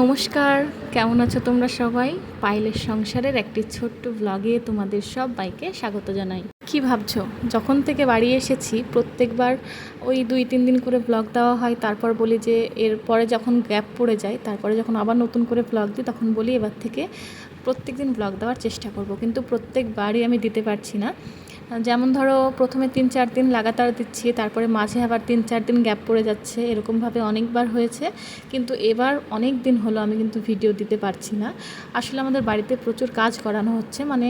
নমস্কার, কেমন আছো তোমরা সবাই? পাইলের সংসারের একটি ছোট্ট ব্লগে তোমাদের সব বাইকে স্বাগত জানাই। কি ভাবছ? যখন থেকে বাড়ি এসেছি, প্রত্যেকবার ওই দুই, তিন দিন করে ব্লগ দেওয়া হয়, তারপর বলি যে এরপরে যখন গ্যাপ পড়ে যায়, তারপরে যখন আবার নতুন করে ব্লগ দিই, তখন বলি এবার থেকে প্রত্যেক দিন ব্লগ দেওয়ার চেষ্টা করব। কিন্তু প্রত্যেকবারই আমি দিতে পারছি না। যেমন ধরো প্রথমে তিন চার দিন লাগাতার দিচ্ছি, তারপরে মাঝে আবার তিন চার দিন গ্যাপ পড়ে যাচ্ছে, এরকমভাবে অনেকবার হয়েছে। কিন্তু এবার অনেক দিন হলো আমি কিন্তু ভিডিও দিতে পারছি না। আসলে আমাদের বাড়িতে প্রচুর কাজ করানো হচ্ছে মানে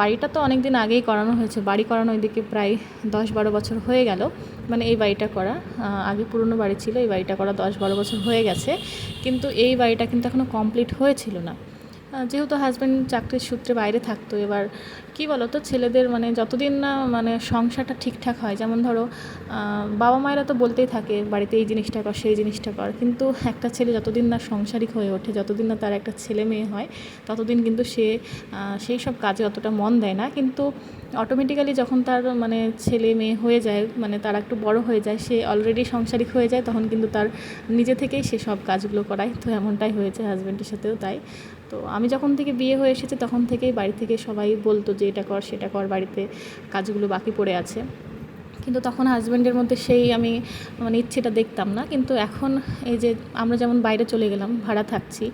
বাড়িটা তো অনেক দিন আগেই করানো হয়েছে, বাড়ি করানো ওইদিকে প্রায় দশ বারো বছর হয়ে গেল মানে এই বাড়িটা করা। আগে পুরনো বাড়ি ছিল, এই বাড়িটা করা দশ বারো বছর হয়ে গেছে, কিন্তু এই বাড়িটা কিন্তু এখনও কমপ্লিট হয়েছিল না। যেহেতু হাজব্যান্ড চাকরির সূত্রে বাইরে থাকতো, এবার কি বলো তো ছেলেদের মানে যতদিন না মানে সংসারটা ঠিকঠাক হয়, যেমন ধরো বাবা মায়েরা তো বলতেই থাকে, বাড়িতে এই জিনিসটা কর, সেই জিনিসটা কর। কিন্তু একটা ছেলে যতদিন না সংসারিক হয়ে ওঠে, যতদিন না তার একটা ছেলে মেয়ে হয়, ততদিন কিন্তু সে সেই সব কাজে অতটা মন দেয় না। কিন্তু অটোমেটিক্যালি যখন তার মানে ছেলে মেয়ে হয়ে যায় মানে তারা একটু বড় হয়ে যায়, সে অলরেডি সংসারিক হয়ে যায়, তখন কিন্তু তার নিজে থেকেই সে সব কাজগুলো করায়। তো এমনটাই হয়েছে হাজব্যান্ডের সাথেও তাই। তো আমি যখন থেকে বিয়ে হয়ে এসেছি তখন থেকেই বাড়ি থেকে সবাই বলতো যে এটা কর, সেটা কর, বাড়িতে কাজগুলো বাকি পড়ে আছে। কিন্তু তখন হাজব্যান্ডের মধ্যে সেই আমি মানে ইচ্ছেটা দেখতাম না। কিন্তু এখন এই যে আমরা যেমন বাইরে চলে গেলাম, ভাড়া থাকছি,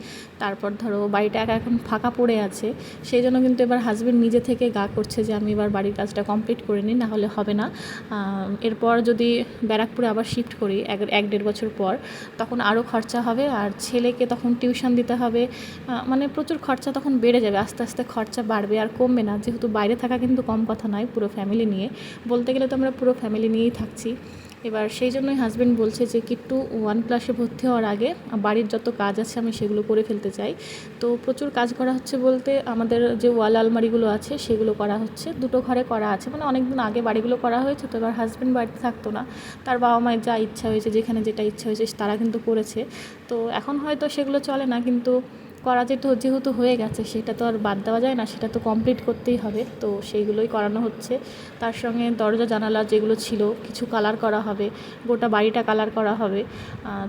তারপর ধরো বাড়িটা একা এখন ফাঁকা পড়ে আছে, সেই জন্য কিন্তু এবার হাজব্যান্ড নিজে থেকে গা করছে যে আমি এবার বাড়ির কাজটা কমপ্লিট করে নিই না হলে হবে না। এরপর যদি ব্যারাকপুরে আবার শিফট করি, এক এক দেড় বছর পর, তখন আরও খরচা হবে আর ছেলেকে তখন টিউশন দিতে হবে। মানে প্রচুর খরচা তখন বেড়ে যাবে, আস্তে আস্তে খরচা বাড়বে আর কমবে না। যেহেতু বাইরে থাকা কিন্তু কম কথা নয়, পুরো ফ্যামিলি নিয়ে। বলতে গেলে তো আমরা পুরো ফ্যামিলি নিয়েই থাকছি। এবার সেই জন্যই হাজব্যান্ড বলছে যে, কিট্টু ওয়ান ক্লাসে ভর্তি হওয়ার আগে বাড়ির যত কাজ আছে আমি সেগুলো করে ফেলতে চাই। তো প্রচুর কাজ করা হচ্ছে বলতে আমাদের যে ওয়াল আলমারিগুলো আছে সেগুলো করা হচ্ছে। দুটো ঘরে করা আছে মানে অনেক দিন আগে বাড়িগুলো করা হয়েছে, তো এবার হাজব্যান্ড বাড়িতে থাকতো না। তার বাবা মায়ের যা ইচ্ছা হয়েছে, যেখানে যেটা ইচ্ছা হয়েছে, তারা কিন্তু করেছে। তো এখন হয়তো সেগুলো চলে না, কিন্তু করা যেহেতু যেহেতু হয়ে গেছে, সেটা তো আর বাদ দেওয়া যায় না, সেটা তো কমপ্লিট করতেই হবে। তো সেইগুলোই করানো হচ্ছে। তার সঙ্গে দরজা, জানালা যেগুলো ছিল, কিছু কালার করা হবে, গোটা বাড়িটা কালার করা হবে।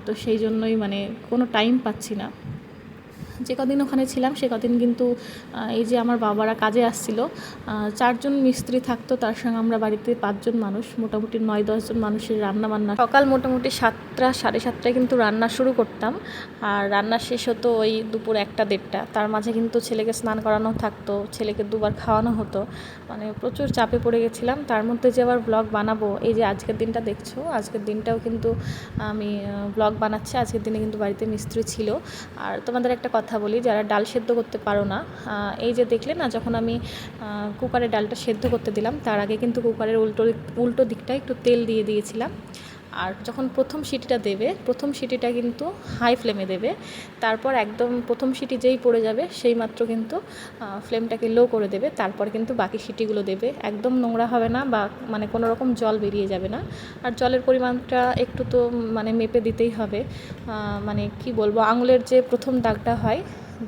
তো সেই জন্যই মানে কোনো টাইম পাচ্ছি না। যে কদিন ওখানে ছিলাম, সে কদিন কিন্তু এই যে আমার বাবারা কাজে আসছিল চারজন মিস্ত্রি থাকতো, তার সঙ্গে আমরা বাড়িতে পাঁচজন মানুষ, মোটামুটি নয় দশজন মানুষের রান্না বান্না সকাল মোটামুটি সাতটা, সাড়ে সাতটায় কিন্তু রান্না শুরু করতাম, আর রান্না শেষ হতো ওই দুপুর একটা, দেড়টা। তার মাঝে কিন্তু ছেলেকে স্নান করানো থাকতো, ছেলেকে দুবার খাওয়ানো হতো। মানে প্রচুর চাপে পড়ে গেছিলাম। তার মধ্যে যে আবার ব্লগ বানাবো, এই যে আজকের দিনটা দেখছ, আজকের দিনটাও কিন্তু আমি ব্লগ বানাচ্ছি। আজকের দিনে কিন্তু বাড়িতে মিস্ত্রি ছিল। আর তোমাদের একটা কথা কথা বলি, যারা ডাল সেদ্ধ করতে পারো না এই যে দেখলে না, যখন আমি কুকারে ডালটা সেদ্ধ করতে দিলাম, তার আগে কিন্তু কুকারের উল্টো উল্টো দিকটা একটু তেল দিয়ে দিয়েছিলাম। আর যখন প্রথম সিটিটা দেবে, প্রথম সিটিটা কিন্তু হাই ফ্লেমে দেবে। তারপর একদম প্রথম সিটি যেই পড়ে যাবে, সেই মাত্র কিন্তু ফ্লেমটাকে লো করে দেবে। তারপর কিন্তু বাকি সিটিগুলো দেবে। একদম নোংরা হবে না বা মানে কোনো রকম জল বেরিয়ে যাবে না। আর জলের পরিমাণটা একটু তো মানে মেপে দিতেই হবে। মানে কি বলব, আঙুলের যে প্রথম দাগটা হয়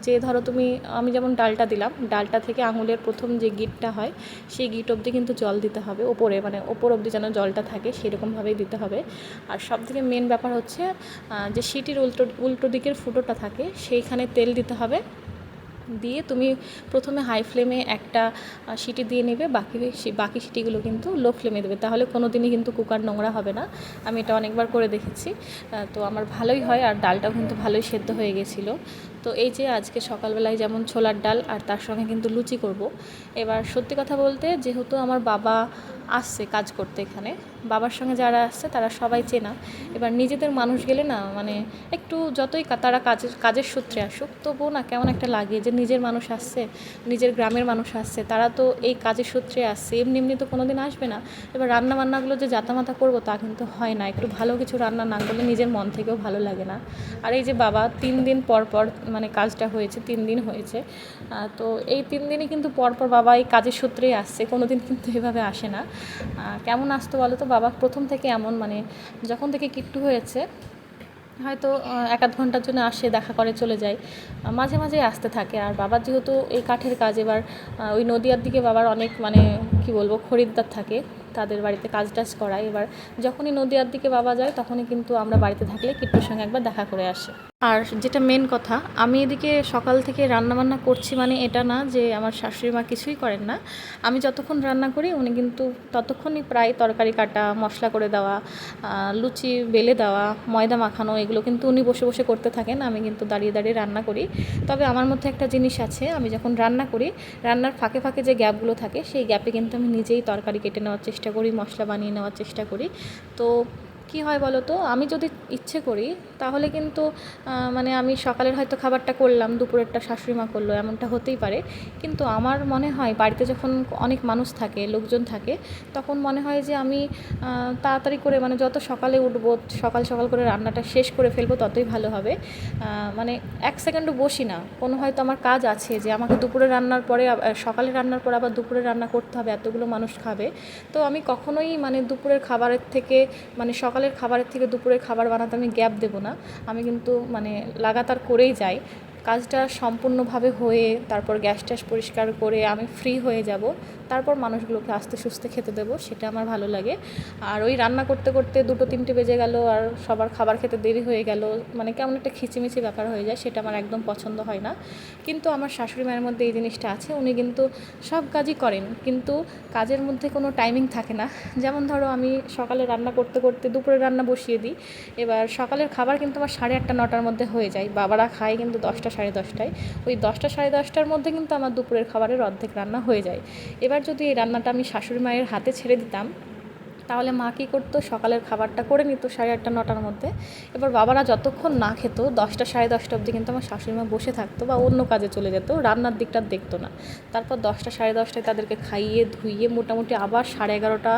যে ধরো তুমি, আমি যেমন ডালটা দিলাম, ডালটা থেকে আঙুলের প্রথম যে গিটটা হয়, সেই গিট অবধি কিন্তু জল দিতে হবে ওপরে মানে ওপর অবধি যেন জলটা থাকে সেরকমভাবেই দিতে হবে। আর সব থেকে মেন ব্যাপার হচ্ছে যে সিটির উল্টো উল্টো দিকের ফুটোটা থাকে, সেইখানে তেল দিতে হবে। দিয়ে তুমি প্রথমে হাই ফ্লেমে একটা সিটি দিয়ে নেবে, বাকি বাকি সিটিগুলো কিন্তু লো ফ্লেমে দেবে। তাহলে কোনো দিনই কিন্তু কুকার নোংরা হবে না। আমি এটা অনেকবার করে দেখেছি। তো আমার ভালোই হয়, আর ডালটাও কিন্তু ভালোই সেদ্ধ হয়ে গেছিল। তো এই যে আজকে সকালবেলায় যেমন ছোলার ডাল আর তার সঙ্গে কিন্তু লুচি করব। এবার সত্যি কথা বলতে যেহেতু আমার বাবা আসছে কাজ করতে এখানে। বাবার সঙ্গে যারা আসছে, তারা সবাই চেনা। এবার নিজেদের মানুষ গেলে না মানে একটু যতই তারা কাজের কাজের সূত্রে আসুক, তবুও না কেমন একটা লাগে যে নিজের মানুষ আসছে, নিজের গ্রামের মানুষ আসছে। তারা তো এই কাজের সূত্রে আসছে, এমনি এমনি তো কোনো দিন আসবে না। এবার রান্না বান্নাগুলো যে জাতামাতা করব, তা কিন্তু হয় না। একটু ভালো কিছু রান্না না করলে নিজের মন থেকেও ভালো লাগে না। আর এই যে বাবা, তিন দিন পর পর মানে কাজটা হয়েছে, তিন দিন হয়েছে। তো এই তিন দিনই কিন্তু পরপর বাবা এই কাজের সূত্রেই আসছে কোনো দিন কিন্তু এভাবে আসে না। কেমন আসতো বলো তো? বাবা প্রথম থেকে এমন মানে যখন থেকে কিট্টু হয়েছে, হয়তো এক আধ ঘণ্টার জন্য আসে, দেখা করে, চলে যায়। মাঝে মাঝে আসতে থাকে। আর বাবার যেহেতু এই কাঠের কাজ, এবার ওই নদীয়ার দিকে বাবার অনেক মানে কি বলব, খরিদ্দার থাকে, তাদের বাড়িতে কাজ টাজ করায়। এবার যখনই নদীয়ার দিকে বাবা যায়, তখনই কিন্তু আমরা বাড়িতে থাকলে কিট্টুর সঙ্গে একবার দেখা করে আসে। আর যেটা মেন কথা, আমি এদিকে সকাল থেকে রান্না বান্না করছি মানে এটা না যে আমার শাশুড়ি মা কিছুই করেন না। আমি যতক্ষণ রান্না করি, উনি কিন্তু ততক্ষণই প্রায় তরকারি কাটা, মশলা করে দেওয়া লুচি বেলে দেওয়া, ময়দা মাখানো, এগুলো কিন্তু উনি বসে বসে করতে থাকেন। আমি কিন্তু দাঁড়িয়ে দাঁড়িয়ে রান্না করি। তবে আমার মধ্যে একটা জিনিস আছে, আমি যখন রান্না করি, রান্নার ফাঁকে ফাঁকে যে গ্যাপগুলো থাকে, সেই গ্যাপে কিন্তু আমি নিজেই তরকারি কেটে নেওয়ার চেষ্টা করি মশলা বানিয়ে নেওয়ার চেষ্টা করি। তো কি হয় বলো তো? আমি যদি ইচ্ছে করি, তাহলে কিন্তু মানে আমি সকালের হয়তো খাবারটা করলাম, দুপুরেরটা শাশুড়ি মা করল, এমনটা হতেই পারে। কিন্তু আমার মনে হয়, বাড়িতে যখন অনেক মানুষ থাকে, লোকজন থাকে, তখন মনে হয় যে আমি তাড়াতাড়ি করে মানে যত সকালে উঠবো, সকাল সকাল করে রান্নাটা শেষ করে ফেলব, ততই ভালো হবে। মানে এক সেকেন্ডও বসি না। কোনো হয়তো আমার কাজ আছে যে, আমাকে দুপুরে রান্নার পরে সকালে রান্নার পর আবার দুপুরে রান্না করতে হবে, এতগুলো মানুষ খাবে। তো আমি কখনোই মানে দুপুরের খাবারের থেকে মানে সকালের খাবারের থেকে দুপুরের খাবার বানাতে আমি গ্যাপ দেবো না। আমি কিন্তু মানে লাগাতার করেই যাই। কাজটা সম্পূর্ণভাবে হয়ে তারপর গ্যাস ট্যাস পরিষ্কার করে আমি ফ্রি হয়ে যাব, তারপর মানুষগুলোকে আস্তে সুস্থে খেতে দেবো, সেটা আমার ভালো লাগে। আর ওই রান্না করতে করতে দুটো তিনটে বেজে গেল আর সবার খাবার খেতে দেরি হয়ে গেল মানে কেমন একটা খিচিমিচি ব্যাপার হয়ে যায়, সেটা আমার একদম পছন্দ হয় না। কিন্তু আমার শাশুড়ি মায়ের মধ্যে এই জিনিসটা আছে, উনি কিন্তু সব কাজই করেন, কিন্তু কাজের মধ্যে কোনো টাইমিং থাকে না। যেমন ধরো আমি সকালে রান্না করতে করতে দুপুরে রান্না বসিয়ে দিই, এবার সকালের খাবার কিন্তু আমার সাড়ে আটটা, নটার মধ্যে হয়ে যায়, বাবারা খায় কিন্তু দশটা সাড়ে দশটায়। ওই দশটা সাড়ে দশটার মধ্যে কিন্তু আমার দুপুরের খাবারের অর্ধেক রান্না হয়ে যায়। এবার যদি এই রান্নাটা আমি শাশুড়ি মায়ের হাতে ছেড়ে দিতাম তাহলে মা কী করতো? সকালের খাবারটা করে নিত সাড়ে আটটা, নটার মধ্যে। এবার বাবারা যতক্ষণ না খেত, দশটা, সাড়ে দশটা অবধি কিন্তু আমার শাশুড়ি মা বসে থাকতো বা অন্য কাজে চলে যেত, রান্নার দিকটা দেখতো না। তারপর দশটা, সাড়ে দশটায় তাদেরকে খাইয়ে, ধুইয়ে মোটামুটি আবার সাড়ে এগারোটা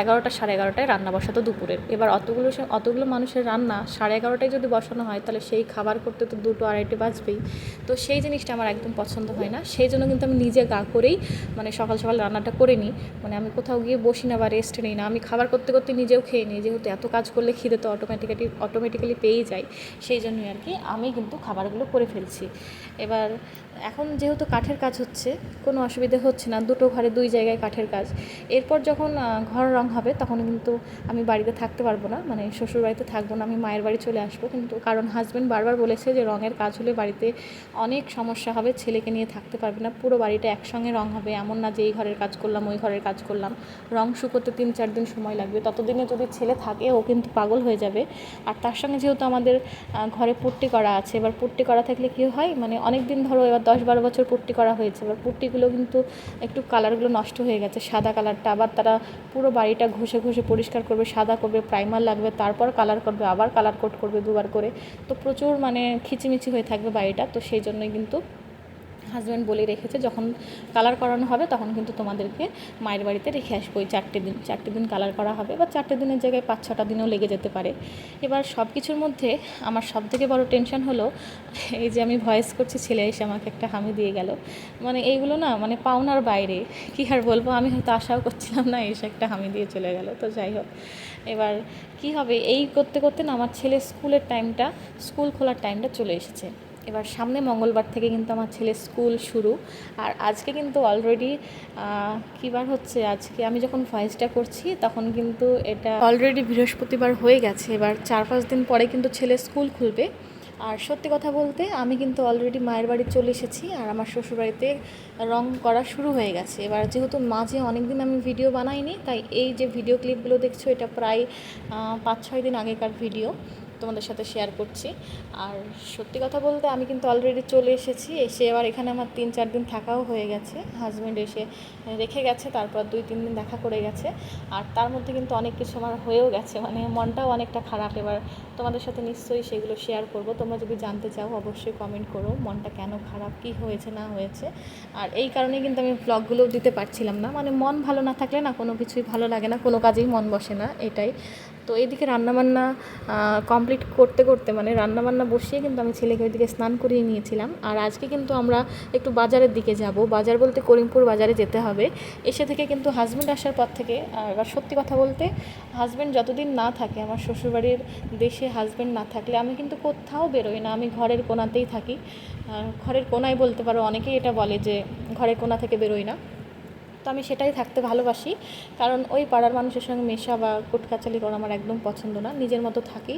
এগারোটা, সাড়ে এগারোটায় রান্না বসাতো দুপুরের। এবার অতগুলো অতগুলো মানুষের রান্না সাড়ে এগারোটায় যদি বসানো হয়, তাহলে সেই খাবার করতে তো দুটো আড়াইটে বাজবেই। তো সেই জিনিসটা আমার একদম পছন্দ হয় না। সেই জন্য কিন্তু আমি নিজে গা করেই মানে সকাল সকাল রান্নাটা করে নিই। মানে আমি কোথাও গিয়ে বসি না বা রেস্ট নিই না। আমি খাবার করতে করতে নিজেও খেয়ে নিই। যেহেতু এত কাজ করলে খিদে তো অটোমেটিক্যালি অটোমেটিক্যালি পেয়েই যায়। সেই জন্যই আর কি আমি কিন্তু খাবারগুলো করে ফেলছি। এবার এখন যেহেতু কাঠের কাজ হচ্ছে, কোনো অসুবিধা হচ্ছে না, দুটো ঘরে দুই জায়গায় কাঠের কাজ। এরপর যখন ঘর রং হবে, তখন কিন্তু আমি বাড়িতে থাকতে পারব না মানে শ্বশুর বাড়িতে থাকব না, আমি মায়ের বাড়ি চলে আসব। কিন্তু কারণ হাজব্যান্ড বারবার বলেছে যে রঙের কাজ হলে বাড়িতে অনেক সমস্যা হবে, ছেলেকে নিয়ে থাকতে পারবে না, পুরো বাড়িটা একসঙ্গে রং হবে, এমন না যে এই ঘরের কাজ করলাম, ওই ঘরের কাজ করলাম। রং শুকোতে তিন চার দিন সময় লাগবে, ততদিনে যদি ছেলে থাকে, ও কিন্তু পাগল হয়ে যাবে। আর তার সঙ্গে যেহেতু আমাদের ঘরে পুট্টি করা আছে, এবার পুট্টি করা থাকলে কী হয় মানে অনেক দিন ধরো এবার দশ বারো বছর পুট্টি করা হয়েছে। এবার পুট্টিগুলো কিন্তু একটু কালারগুলো নষ্ট হয়ে গেছে, সাদা কালারটা। আবার তারা পুরো বাড়িটা ঘষে ঘষে পরিষ্কার করবে, সাদা করবে প্রাইমার লাগবে, তারপর কালার করবে, আবার কালার কোট করবে দুবার করে। তো প্রচুর মানে খিচিমিচি হয়ে থাকবে বাড়িটা। তো সেই জন্যই কিন্তু হাজব্যান্ড বলে রেখেছে, যখন কালার করানো হবে তখন কিন্তু তোমাদেরকে মায়ের বাড়িতে রেখে আসব। ওই চারটে দিন চারটে দিন কালার করা হবে বা চারটে দিনের জায়গায় পাঁচ ছটা দিনও লেগে যেতে পারে। এবার সব কিছুর মধ্যে আমার সব থেকে বড় টেনশন হলো, এই যে আমি ভয়েস করছি, ছেলে এসে আমাকে একটা হামি দিয়ে গেল। মানে এইগুলো না মানে পাওনার বাইরে। কী আর বলব, আমি হয়তো আশাও করছিলাম না, এসে একটা হামি দিয়ে চলে গেল। তো যাই হোক, এবার কি হবে? এই করতে করতে না আমার ছেলে স্কুলের টাইমটা স্কুল খোলার টাইমটা চলে এসেছে। এবার সামনে মঙ্গলবার থেকে কিন্তু আমার ছেলের স্কুল শুরু। আর আজকে কিন্তু অলরেডি কী বার হচ্ছে আজকে? আমি যখন ভয়েসটা করছি, তখন কিন্তু এটা অলরেডি বৃহস্পতিবার হয়ে গেছে। এবার চার পাঁচ দিন পরে কিন্তু ছেলে স্কুল খুলবে। আর সত্যি কথা বলতে, আমি কিন্তু অলরেডি মায়ের বাড়ি চলে এসেছি আর আমার শ্বশুরবাড়িতে রং করা শুরু হয়ে গেছে। এবার যেহেতু মাঝে অনেক দিন আমি ভিডিও বানাইনি, তাই এই যে ভিডিও ক্লিপগুলো দেখছ, এটা প্রায় পাঁচ ছয় দিন আগেকার ভিডিও তোমাদের সাথে শেয়ার করছি। আর সত্যি কথা বলতে আমি কিন্তু অলরেডি চলে এসেছি, এসে এবার এখানে আমার তিন চার দিন থাকাও হয়ে গেছে। হাজব্যান্ড এসে রেখে গেছে, তারপর দুই তিন দিন দেখা করে গেছে। আর তার মধ্যে কিন্তু অনেক কিছু আমার হয়েও গেছে মানে মনটাও অনেকটা খারাপ। এবার তোমাদের সাথে নিশ্চয়ই সেগুলো শেয়ার করব। তোমরা যদি জানতে চাও, অবশ্যই কমেন্ট করো, মনটা কেন খারাপ, কি হয়েছে, না হয়েছে। আর এই কারণেই কিন্তু আমি ব্লগগুলোও দিতে পারছিলাম না। মানে মন ভালো না থাকলে না কোনো কিছুই ভালো লাগে না, কোনো কাজেই মন বসে না, এটাই। তো এইদিকে রান্নাবান্না কমপ্লিট করতে করতে মানে রান্নাবান্না বসিয়ে কিন্তু আমি ছেলেকে ওইদিকে স্নান করিয়ে নিয়েছিলাম। আর আজকে কিন্তু আমরা একটু বাজারের দিকে যাব। বাজার বলতে করিমপুর বাজারে যেতে হবে। এসে থেকে কিন্তু হাজব্যান্ড আসার পর থেকে এবার সত্যি কথা বলতে হাজব্যান্ড যতদিন না থাকে, আমার শ্বশুরবাড়ির দেশে হাজব্যান্ড না থাকলে আমি কিন্তু কোথাও বেরোই না। আমি ঘরের কোনাতেই থাকি। ঘরের কোনায় বলতে পারো, অনেকেই এটা বলে যে ঘরের কোনা থেকে বেরোই না। আমি সেটাই থাকতে ভালোবাসি। কারণ ওই পাড়ার মানুষের সঙ্গে মেশা বা কোটকাচালি করা আমার একদম পছন্দ না। নিজের মতো থাকি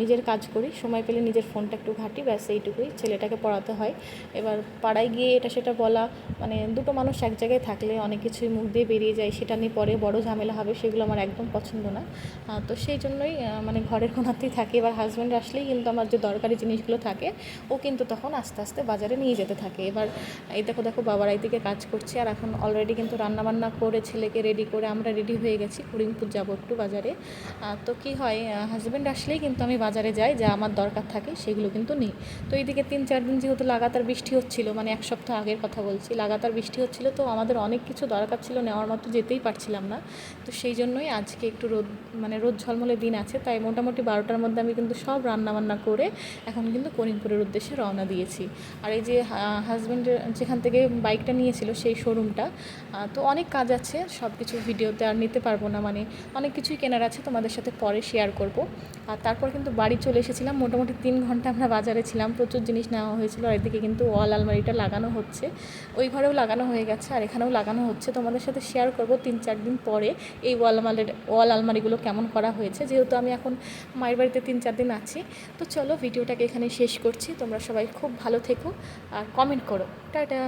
নিজের কাজ করি, সময় পেলে নিজের ফোনটা একটু ঘাঁটি, ব্যাস এইটুকুই। ছেলেটাকে পড়াতে হয়। এবার পাড়ায় গিয়ে এটা সেটা বলা মানে দুটো মানুষ এক জায়গায় থাকলে অনেক কিছুই মুখ দিয়ে বেরিয়ে যায়, সেটা নিয়ে পরে বড় ঝামেলা হবে, সেগুলো আমার একদম পছন্দ না। তো সেই জন্যই মানে ঘরের কোনাতেই থাকি। এবার হাজব্যান্ড আসলেই কিন্তু আমার যে দরকারি জিনিসগুলো থাকে, ও কিন্তু তখন আস্তে আস্তে বাজারে নিয়ে যেতে থাকে। এবার এই দেখো দেখো, বাবার এই দিকে কাজ করছি। আর এখন অলরেডি কিন্তু রান্নাবান্না করে ছেলেকে রেডি করে আমরা রেডি হয়ে গেছি করিমপুর যাব একটু বাজারে। তো কি হয় হাজব্যান্ড আসলেই কিন্তু আমি বাজারে যাই, যা আমার দরকার থাকে সেগুলো কিন্তু নিই। তো এইদিকে তিন চার দিন যেহেতু লাগাতার বৃষ্টি হচ্ছিল মানে এক সপ্তাহ আগের কথা বলছি, লাগাতার বৃষ্টি হচ্ছিল, তো আমাদের অনেক কিছু দরকার ছিল, নেওয়ার মতো যেতেই পারছিলাম না। তো সেই জন্যই আজকে একটু রোদ মানে রোদ ঝলমলে দিন আছে, তাই মোটামুটি বারোটার মধ্যে আমি কিন্তু সব রান্নাবান্না করে এখন কিন্তু করিমপুরের উদ্দেশ্যে রওনা দিয়েছি। আর এই যে হাজব্যান্ডের যেখান থেকে বাইকটা নিয়েছিল, সেই শোরুমটা তো অনেক কাজ আছে সব কিছু ভিডিওতে আর নিতে পারব না মানে অনেক কিছুই কেনার আছে তোমাদের সাথে পরে শেয়ার করব। আর তারপর কিন্তু বাড়ি চলে এসেছিলাম, মোটামুটি তিন ঘণ্টা আমরা বাজারে ছিলাম, প্রচুর জিনিস নেওয়া হয়েছিল, আর এদিকে কিন্তু ওয়াল আলমারিটা লাগানো হচ্ছে। ওই ঘরেও লাগানো হয়ে গেছে, আর এখানেও লাগানো হচ্ছে। তোমাদের সাথে শেয়ার করব তিন চার দিন পরে এই ওয়াল আলমারির ওয়াল আলমারিগুলো কেমন করা হয়েছে, যেহেতু আমি এখন মায়ের বাড়িতে তিন চার দিন আছি। তো চলো, ভিডিওটাকে এখানে শেষ করছি, তোমরা সবাই খুব ভালো থেকো, আর কমেন্ট করো। টাটা!